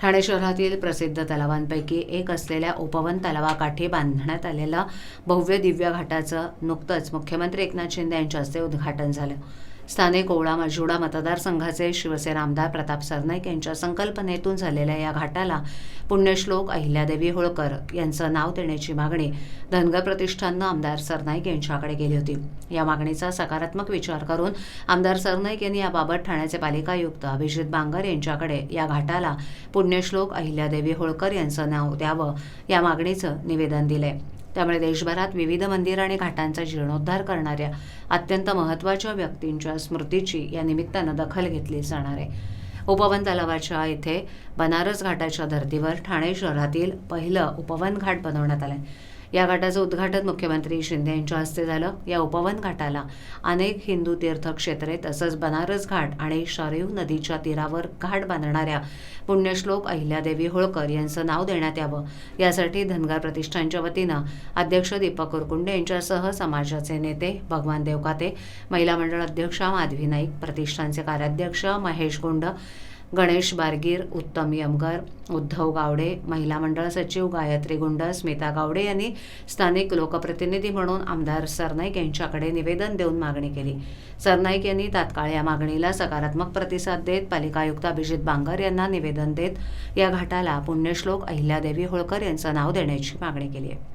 ठाणे शहरातील प्रसिद्ध तलावांपैकी एक असलेल्या उपवन तलावाकाठी बांधण्यात आलेल्या भव्य दिव्य घाटाचं नुकतंच मुख्यमंत्री एकनाथ शिंदे यांच्या हस्ते उद्घाटन झालं. स्थानिक ओवळा मजुडा मतदारसंघाचे शिवसेना आमदार प्रताप सरनाईक यांच्या संकल्पनेतून झालेल्या या घाटाला पुण्यश्लोक अहिल्यादेवी होळकर यांचं नाव देण्याची मागणी धनगर प्रतिष्ठाननं आमदार सरनाईक यांच्याकडे केली होती. या मागणीचा सकारात्मक विचार करून आमदार सरनाईक यांनी याबाबत ठाण्याचे पालिका आयुक्त अभिजित बांगर यांच्याकडे या घाटाला पुण्यश्लोक अहिल्यादेवी होळकर यांचं नाव द्यावं या मागणीचं निवेदन दिलंय. त्यामुळे देशभरात विविध मंदिर आणि घाटांचा जीर्णोद्धार करणाऱ्या अत्यंत महत्त्वाच्या व्यक्तींच्या स्मृतीची या निमित्तानं दखल घेतली जाणार आहे. उपवन तलावाच्या येथे बनारस घाटाच्या धर्तीवर ठाणे शहरातील पहिलं उपवन घाट बनवण्यात आलं आहे या घाटाचं उद्घाटन मुख्यमंत्री शिंदे यांच्या हस्ते झालं. या उपवन घाटाला अनेक हिंदू तीर्थक्षेत्रे तसंच बनारस घाट आणि शरीव नदीच्या तीरावर घाट बांधणाऱ्या पुण्यश्लोक अहिल्यादेवी होळकर यांचं नाव देण्यात यावं. यासाठी धनगर प्रतिष्ठानच्या वतीनं अध्यक्ष दीपक कुरकुंडे यांच्यासह समाजाचे नेते भगवान देवकाते महिला मंडळ अध्यक्षा माधवी नाईक प्रतिष्ठानचे कार्याध्यक्ष महेश गुंड गणेश बारगीर उत्तम यमगर उद्धव गावडे महिला मंडळ सचिव गायत्री गुंड स्मिता गावडे यांनी स्थानिक लोकप्रतिनिधी म्हणून आमदार सरनाईक यांच्याकडे निवेदन देऊन मागणी केली. सरनाईक यांनी तात्काळ या मागणीला सकारात्मक प्रतिसाद देत पालिका आयुक्त अभिजित बांगर यांना निवेदन देत या घाटाला पुण्यश्लोक अहिल्यादेवी होळकर यांचं नाव देण्याची मागणी केली आहे.